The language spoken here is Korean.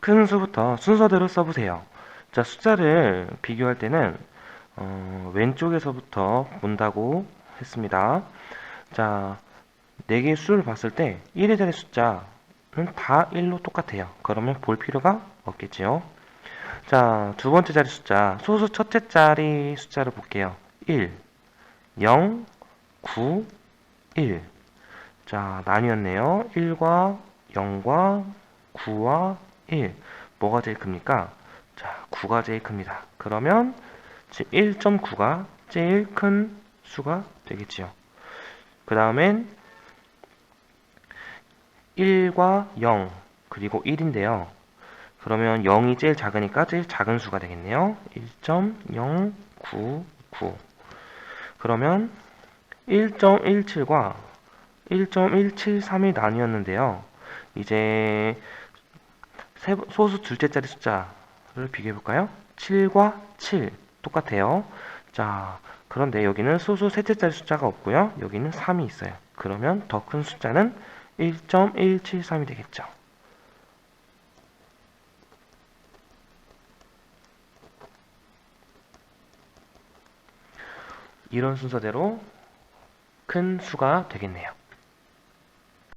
큰 수부터 순서대로 써보세요. 자, 숫자를 비교할 때는 어, 왼쪽에서부터 본다고 했습니다. 자, 4개의 수를 봤을 때 1의 자리 숫자는 다 1로 똑같아요. 그러면 볼 필요가 없겠지요. 자, 두 번째 자리 숫자, 소수 첫째 자리 숫자를 볼게요. 1, 0, 9, 1. 자, 나뉘었네요. 1과 0과 9와 1. 뭐가 제일 큽니까? 자, 9가 제일 큽니다. 그러면 지금 1.9가 제일 큰 수가 되겠지요. 그 다음엔 1과 0 그리고 1인데요. 그러면 0이 제일 작으니까 제일 작은 수가 되겠네요. 1.099 그러면 1.17과 1.173이 나뉘었는데요. 이제 세- 소수 둘째 자리 숫자를 비교해 볼까요? 7과 7 똑같아요. 자, 그런데 여기는 소수 셋째 자리 숫자가 없고요. 여기는 3이 있어요. 그러면 더 큰 숫자는 1.173이 되겠죠. 이런 순서대로 큰 수가 되겠네요.